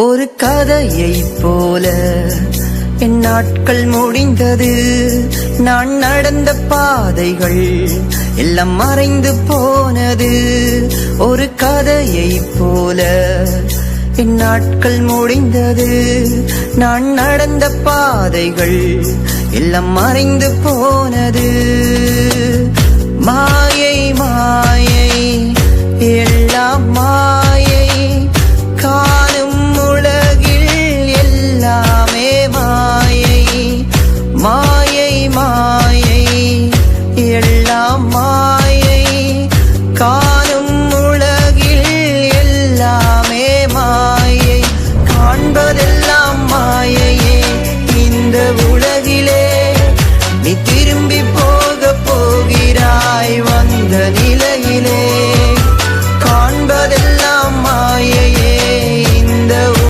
ஒரு கதையை போல. என் நாட்கள் முடிந்தது. நான் நடந்த பாதைகள் எல்லாம் மறைந்து போனது. ஒரு கதையை போல. என் நாட்கள் முடிந்தது. நான் நடந்த பாதைகள் எல்லாம் மறைந்து போனது. love more.